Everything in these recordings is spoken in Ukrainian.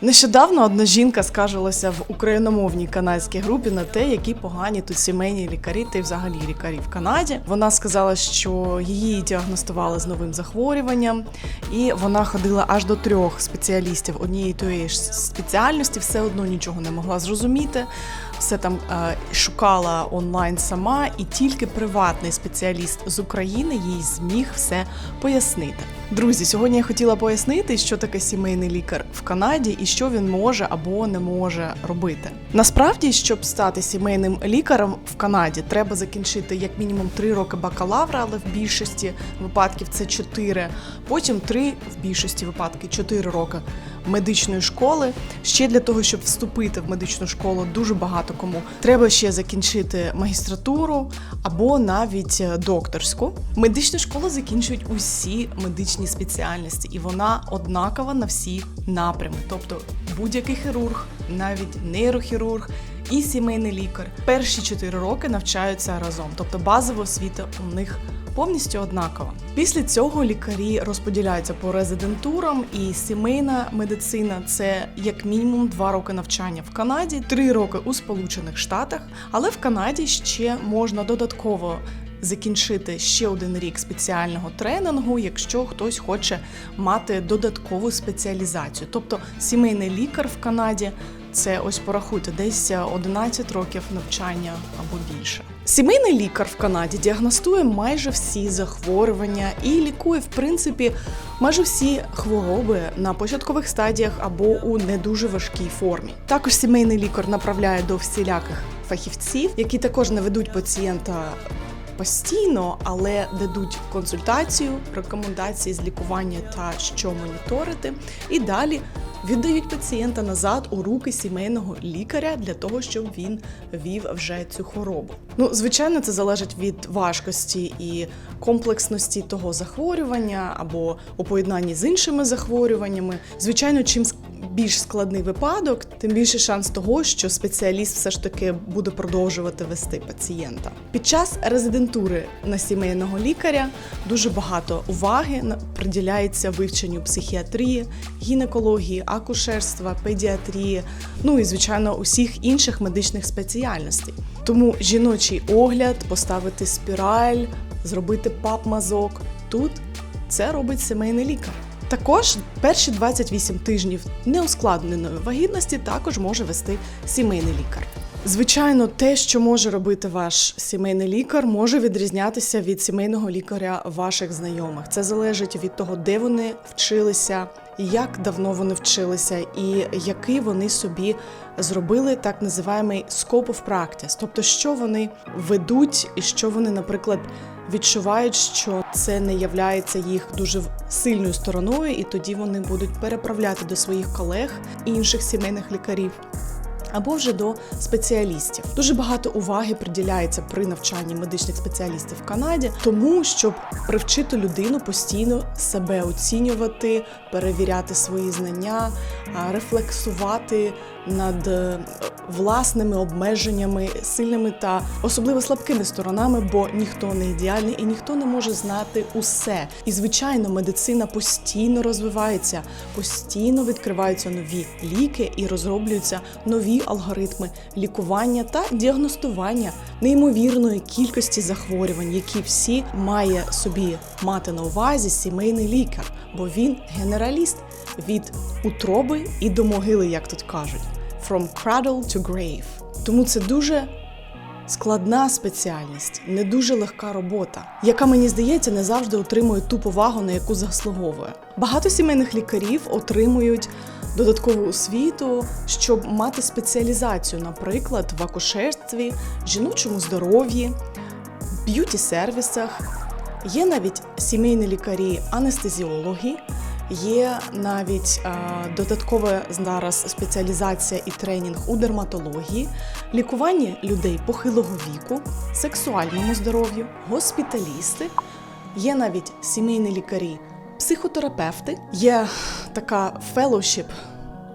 Нещодавно одна жінка скаржилася в україномовній канадській групі на те, які погані тут сімейні лікарі та й взагалі лікарі в Канаді. Вона сказала, що її діагностували з новим захворюванням, і вона ходила аж до трьох спеціалістів однієї тої ж спеціальності, все одно нічого не могла зрозуміти. Все там е, шукала онлайн сама, і тільки приватний спеціаліст з України їй зміг все пояснити. Друзі, сьогодні я хотіла пояснити, що таке сімейний лікар в Канаді і що він може або не може робити. Насправді, щоб стати сімейним лікарем в Канаді, треба закінчити як мінімум 3 роки бакалавра, але в більшості випадків це 4, потім 3, в більшості випадків 4 роки медичної школи. Ще для того, щоб вступити в медичну школу, дуже багато кому треба ще закінчити магістратуру або навіть е, докторську. Медичну школу закінчують усі медичні спеціальності, і вона однакова на всі напрями. Тобто будь-який хірург, навіть нейрохірург. І сімейний лікар перші 4 роки навчаються разом, тобто базова освіта у них повністю однакова. Після цього лікарі розподіляються по резидентурам, і сімейна медицина це як мінімум 2 роки навчання в Канаді, 3 роки у Сполучених Штатах, але в Канаді ще можна додатково. Закінчити ще один рік спеціального тренінгу, якщо хтось хоче мати додаткову спеціалізацію. Тобто сімейний лікар в Канаді це ось порахуйте, десь 11 років навчання або більше. Сімейний лікар в Канаді діагностує майже всі захворювання і лікує, в принципі, майже всі хвороби на початкових стадіях або у не дуже важкій формі. Також сімейний лікар направляє до всіляких фахівців, які також не ведуть пацієнта. Постійно, але дадуть консультацію, рекомендації з лікування та що моніторити, і далі віддають пацієнта назад у руки сімейного лікаря для того, щоб він вів вже цю хворобу. Ну, звичайно, це залежить від важкості і комплексності того захворювання або у поєднанні з іншими захворюваннями. Звичайно, чим більш складний випадок, тим більше шанс того, що спеціаліст все ж таки буде продовжувати вести пацієнта. Під час резидентури на сімейного лікаря дуже багато уваги приділяється вивченню психіатрії, гінекології, акушерства, педіатрії, ну і звичайно усіх інших медичних спеціальностей. Тому жіночий огляд, поставити спіраль, зробити пап-мазок тут це робить сімейний лікар. Також перші 28 тижнів неускладненої вагітності також може вести сімейний лікар. Звичайно, те, що може робити ваш сімейний лікар, може відрізнятися від сімейного лікаря ваших знайомих. Це залежить від того, де вони вчилися, як давно вони вчилися, і який вони собі зробили так називаємий scope of practice, тобто що вони ведуть, і що вони, наприклад, відчувають, що це не являється їх дуже сильною стороною, і тоді вони будуть переправляти до своїх колег інших сімейних лікарів. Або вже до спеціалістів. Дуже багато уваги приділяється при навчанні медичних спеціалістів в Канаді, тому щоб привчити людину постійно себе оцінювати, перевіряти свої знання, рефлексувати над е, власними обмеженнями, сильними та особливо слабкими сторонами, бо ніхто не ідеальний і ніхто не може знати усе. І звичайно, медицина постійно розвивається, постійно відкриваються нові ліки і розроблюються нові алгоритми лікування та діагностування неймовірної кількості захворювань, які всі має собі мати на увазі сімейний лікар, бо він генераліст від утроби і до могили, як тут кажуть. From cradle to grave. Тому це дуже складна спеціальність, не дуже легка робота, яка мені здається не завжди отримує ту повагу, на яку заслуговує. Багато сімейних лікарів отримують додаткову освіту, щоб мати спеціалізацію, наприклад, в акушерстві, жіночому здоров'ї, б'юті-сервісах. Є навіть сімейні лікарі, анестезіологи. Є навіть додаткова зараз спеціалізація і тренінг у дерматології, лікуванні людей похилого віку, сексуальному здоров'ю, госпіталісти. Є навіть сімейні лікарі, психотерапевти. Є така фелошіп,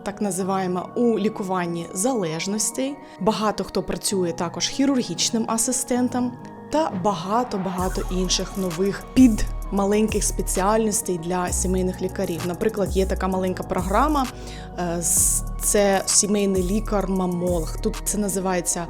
так називаємо у лікуванні залежностей. Багато хто працює також хірургічним асистентом та багато багато інших нових під маленьких спеціальностей для сімейних лікарів. Наприклад, є така маленька програма, е, це сімейний лікар-мамолог. Тут це називається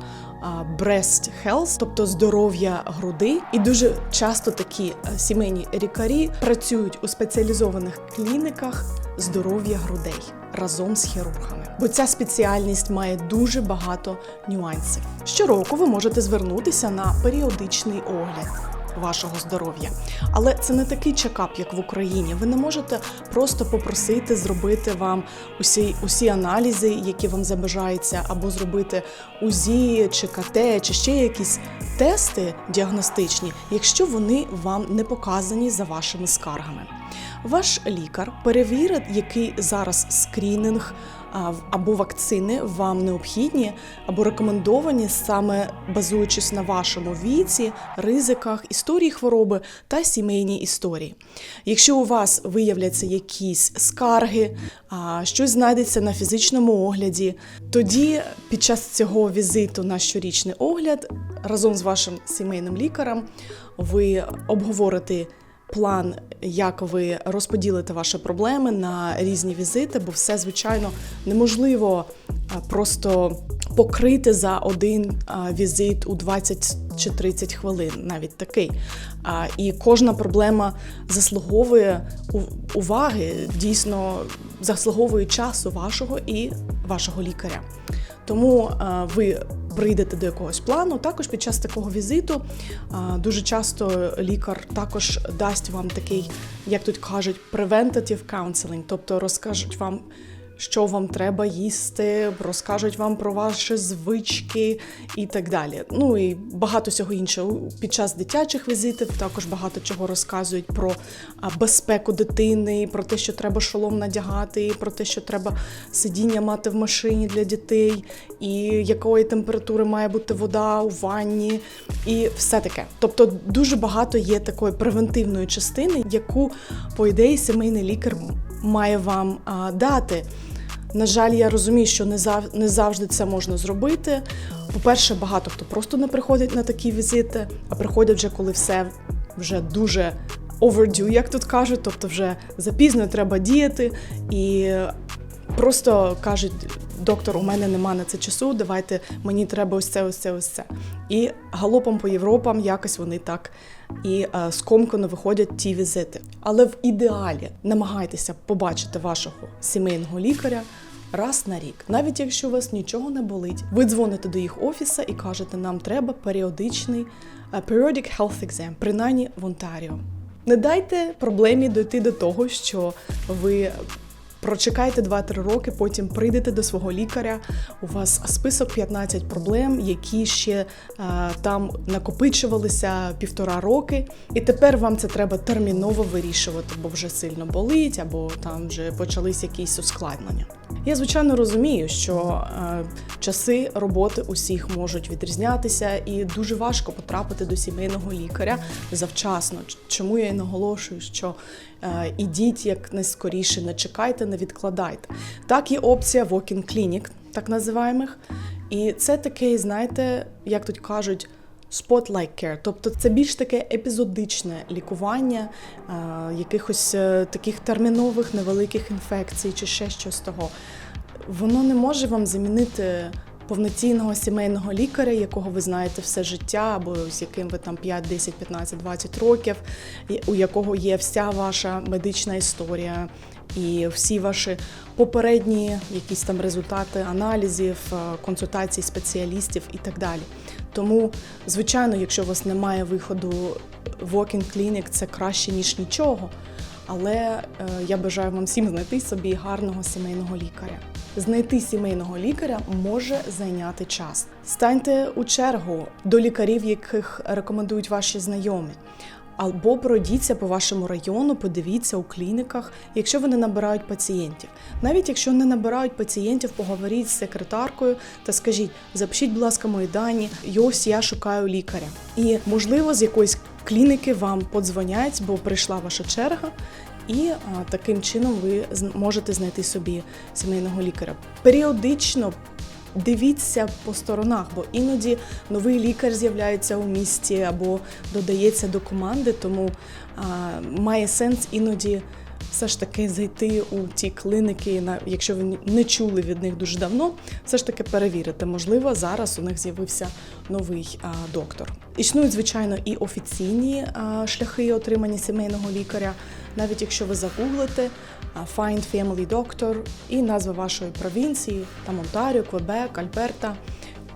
breast health, тобто здоров'я груди. І дуже часто такі е, сімейні лікарі працюють у спеціалізованих клініках здоров'я грудей разом з хірургами. Бо ця спеціальність має дуже багато нюансів. Щороку ви можете звернутися на періодичний огляд. Вашого здоров'я, але це не такий чекап, як в Україні. Ви не можете просто попросити зробити вам усі усі аналізи, які вам забажаються, або зробити УЗІ чи КТ, чи ще якісь тести діагностичні, якщо вони вам не показані за вашими скаргами. Ваш лікар перевірить, який зараз скрінінг або вакцини вам необхідні або рекомендовані саме базуючись на вашому віці, ризиках, історії хвороби та сімейній історії. Якщо у вас виявляться якісь скарги, щось знайдеться на фізичному огляді, тоді під час цього візиту на щорічний огляд разом з вашим сімейним лікарем ви обговорите план, як ви розподілите ваші проблеми на різні візити, бо все, звичайно, неможливо просто покрити за один візит у 20 чи 30 хвилин, навіть такий. І кожна проблема заслуговує уваги, дійсно заслуговує часу вашого і вашого лікаря. Тому е, ви прийдете до якогось плану. Також під час такого візиту е, дуже часто лікар також дасть вам такий, як тут кажуть, preventative counseling, тобто розкажуть вам. Що вам треба їсти, розкажуть вам про ваші звички і так далі. Ну і багато всього іншого. Під час дитячих візитів також багато чого розказують про безпеку дитини, про те, що треба шолом надягати, про те, що треба сидіння мати в машині для дітей, і якої температури має бути вода у ванні, і все таке. Тобто дуже багато є такої превентивної частини, яку, по ідеї, сімейний лікар має вам а, дати. На жаль, я розумію, що не зав... не завжди це можна зробити. По-перше, багато хто просто не приходить на такі візити, а приходять вже коли все вже дуже overdue, як тут кажуть, тобто вже запізно треба діяти і просто кажуть. Доктор, у мене нема на це часу. Давайте мені треба ось це, ось це, ось це. І галопом по Європам якось вони так і е, скомкано виходять ті візити. Але в ідеалі намагайтеся побачити вашого сімейного лікаря раз на рік, навіть якщо у вас нічого не болить. Ви дзвоните до їх офіса і кажете, нам треба періодичний е, periodic health exam, принаймні в Онтаріо. Не дайте проблемі дойти до того, що ви Прочекайте 2-3 роки, потім прийдете до свого лікаря. У вас список 15 проблем, які ще е, там накопичувалися півтора роки, і тепер вам це треба терміново вирішувати, бо вже сильно болить, або там вже почались якісь ускладнення. Я звичайно розумію, що е, часи роботи усіх можуть відрізнятися, і дуже важко потрапити до сімейного лікаря завчасно. Чому я і наголошую, що е, ідіть як найскоріше, не чекайте, не відкладайте. Так є опція walk-in clinic, так називаємих. І це таке, знаєте, як тут кажуть. Spotlight care, тобто це більш таке епізодичне лікування е, якихось е, таких термінових невеликих інфекцій чи ще щось того. Воно не може вам замінити повноцінного сімейного лікаря, якого ви знаєте все життя, або з яким ви там 5, 10, 15, 20 років, у якого є вся ваша медична історія. І всі ваші попередні якісь там результати аналізів, е, консультацій спеціалістів і так далі. Тому, звичайно, якщо у вас немає виходу в walk-in clinic, це краще ніж нічого. Але е, я бажаю вам всім знайти собі гарного сімейного лікаря. Знайти сімейного лікаря може зайняти час. Станьте у чергу до лікарів, яких рекомендують ваші знайомі. Або пройдіться по вашому району, подивіться у клініках, якщо вони набирають пацієнтів. Навіть якщо не набирають пацієнтів, поговоріть з секретаркою та скажіть: запишіть, будь ласка, мої дані, і ось я шукаю лікаря. І можливо, з якоїсь клініки вам подзвонять, бо прийшла ваша черга. І таким чином ви можете знайти собі сімейного лікаря. Періодично Дивіться по сторонах, бо іноді новий лікар з'являється у місті або додається до команди, тому а, має сенс іноді все ж таки зайти у ті клиники, на- якщо ви не чули від них дуже давно, все ж таки перевірити. Можливо, зараз у них з'явився новий а, доктор. Існують, звичайно, і офіційні а, шляхи отримання сімейного лікаря. Навіть якщо ви загуглите Find Family Doctor і назва вашої провінції, там Онтаріо, Квебек, Альберта.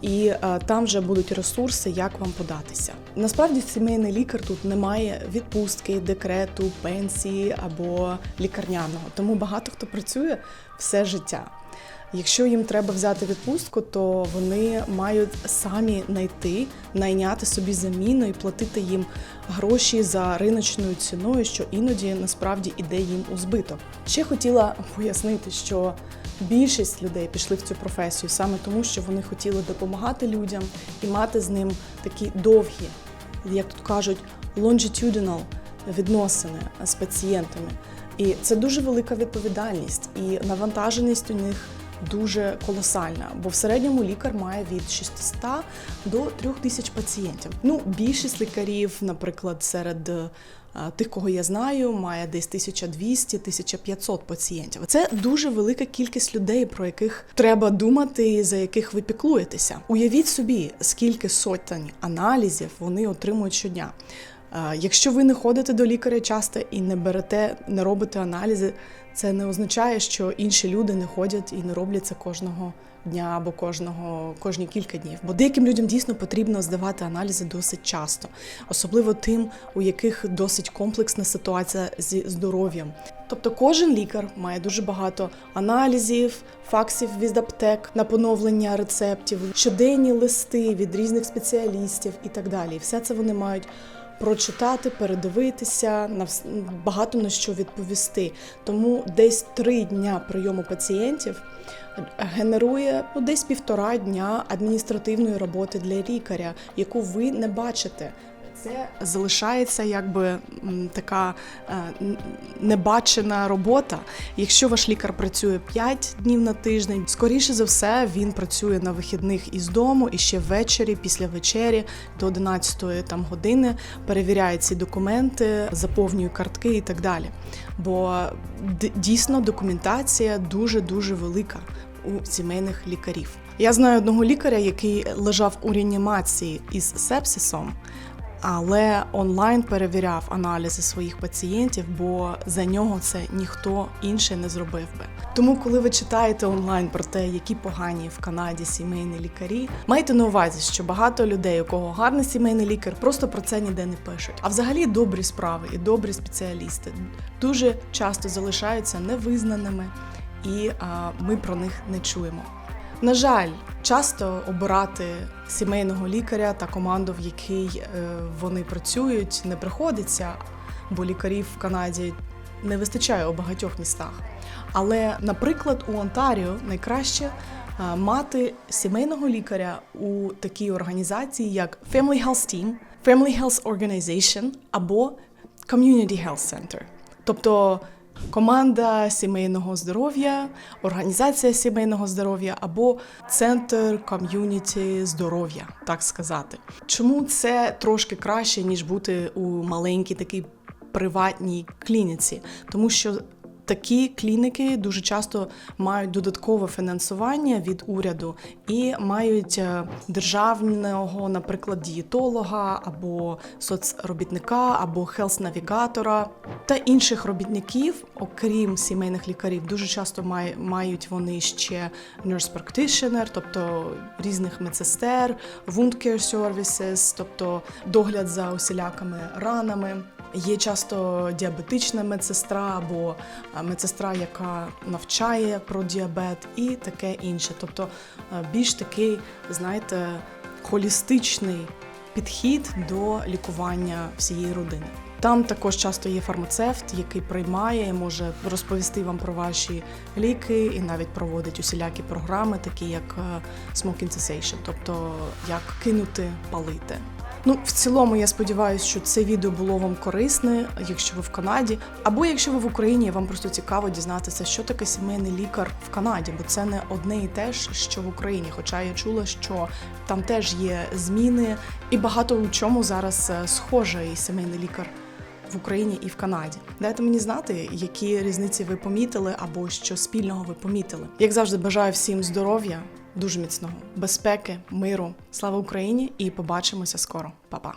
І там вже будуть ресурси, як вам податися. Насправді сімейний лікар тут не має відпустки, декрету, пенсії або лікарняного. Тому багато хто працює все життя. Якщо їм треба взяти відпустку, то вони мають самі знайти, найняти собі заміну і платити їм гроші за риночною ціною, що іноді насправді іде їм у збиток. Ще хотіла пояснити, що більшість людей пішли в цю професію саме тому, що вони хотіли допомагати людям і мати з ним такі довгі, як тут кажуть, longitudinal відносини з пацієнтами. І це дуже велика відповідальність, і навантаженість у них дуже колосальна, бо в середньому лікар має від 600 до 3000 пацієнтів. Ну, більшість лікарів, наприклад, серед е, тих, кого я знаю, має десь 1200-1500 пацієнтів. Це дуже велика кількість людей, про яких треба думати, за яких ви піклуєтеся. Уявіть собі, скільки сотень аналізів вони отримують щодня. Якщо ви не ходите до лікаря часто і не берете, не робите аналізи, це не означає, що інші люди не ходять і не роблять це кожного дня або кожного кожні кілька днів. Бо деяким людям дійсно потрібно здавати аналізи досить часто, особливо тим, у яких досить комплексна ситуація зі здоров'ям. Тобто кожен лікар має дуже багато аналізів, факсів від аптек на поновлення рецептів, щоденні листи від різних спеціалістів і так далі. Все це вони мають прочитати, передивитися, багато на що відповісти. Тому десь три дня прийому пацієнтів генерує ну, десь півтора дня адміністративної роботи для лікаря, яку ви не бачите. Це залишається якби така е, небачена робота. Якщо ваш лікар працює 5 днів на тиждень, скоріше за все він працює на вихідних із дому і ще ввечері, після вечері до 11 там години перевіряє ці документи, заповнює картки і так далі. Бо дійсно документація дуже дуже велика у сімейних лікарів. Я знаю одного лікаря, який лежав у реанімації із сепсисом, але онлайн перевіряв аналізи своїх пацієнтів, бо за нього це ніхто інший не зробив би. Тому, коли ви читаєте онлайн про те, які погані в Канаді сімейні лікарі, майте на увазі, що багато людей, у кого гарний сімейний лікар, просто про це ніде не пишуть. А взагалі добрі справи і добрі спеціалісти дуже часто залишаються невизнаними, і а, ми про них не чуємо. На жаль, часто обирати сімейного лікаря та команду, в якій е, вони працюють, не приходиться, бо лікарів в Канаді не вистачає у багатьох містах. Але, наприклад, у Онтаріо найкраще е, мати сімейного лікаря у такій організації, як Family Health Team, Family Health Organization або Community Health Center. Тобто команда сімейного здоров'я, організація сімейного здоров'я або центр ком'юніті здоров'я, так сказати. Чому це трошки краще, ніж бути у маленькій такій приватній клініці? Тому що Такі клініки дуже часто мають додаткове фінансування від уряду і мають е, державного, наприклад, дієтолога або соцробітника, або хелс-навігатора та інших робітників, окрім сімейних лікарів. Дуже часто мають вони ще nurse practitioner, тобто різних медсестер, wound care services, тобто догляд за усілякими ранами. Є часто діабетична медсестра або медсестра, яка навчає про діабет, і таке інше. Тобто е, більш такий, знаєте, холістичний підхід до лікування всієї родини. Там також часто є фармацевт, який приймає, і може розповісти вам про ваші ліки і навіть проводить усілякі програми, такі як е, smoking cessation, тобто як кинути палити. Ну, в цілому, я сподіваюся, що це відео було вам корисне, якщо ви в Канаді, або якщо ви в Україні, вам просто цікаво дізнатися, що таке сімейний лікар в Канаді, бо це не одне і те ж, що в Україні. Хоча я чула, що там теж є зміни, і багато у чому зараз е, схоже і сімейний лікар в Україні і в Канаді. Дайте мені знати, які різниці ви помітили або що спільного ви помітили. Як завжди, бажаю всім здоров'я, дуже міцного, безпеки, миру. Слава Україні! І побачимося скоро. Па-па!